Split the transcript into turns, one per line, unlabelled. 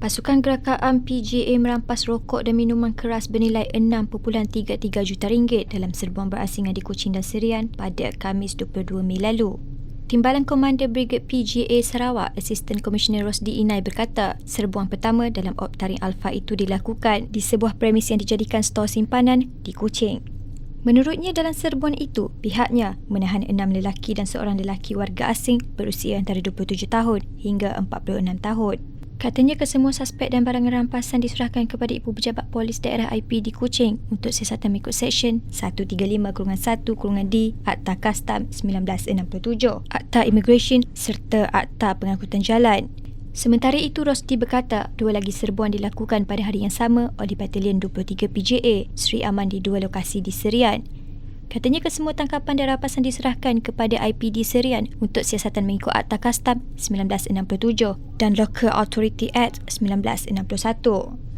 Pasukan Gerakan PGA merampas rokok dan minuman keras bernilai 6.33 juta ringgit dalam serbuan berasingan di Kuching dan Serian pada Khamis 22 Mei lalu. Timbalan Komander Brigade PGA Sarawak, Assistant Commissioner Rosdi Inai berkata, serbuan pertama dalam Optaring Alpha itu dilakukan di sebuah premis yang dijadikan stor simpanan di Kuching. Menurutnya dalam serbuan itu, pihaknya menahan enam lelaki dan seorang lelaki warga asing berusia antara 27 tahun hingga 46 tahun. Katanya kesemua suspek dan barang rampasan diserahkan kepada Ibu Pejabat Polis Daerah IP di Kuching untuk siasatan mengikut Seksyen 135-1-D Akta Kastam 1967, Akta Immigration serta Akta Pengangkutan Jalan. Sementara itu, Rosti berkata dua lagi serbuan dilakukan pada hari yang sama oleh Batalion 23 PJA Sri Aman di dua lokasi di Serian. Katanya kesemua tangkapan dan rapasan diserahkan kepada IPD Serian untuk siasatan mengikut Akta Kastam 1967 dan Local Authority Act 1961.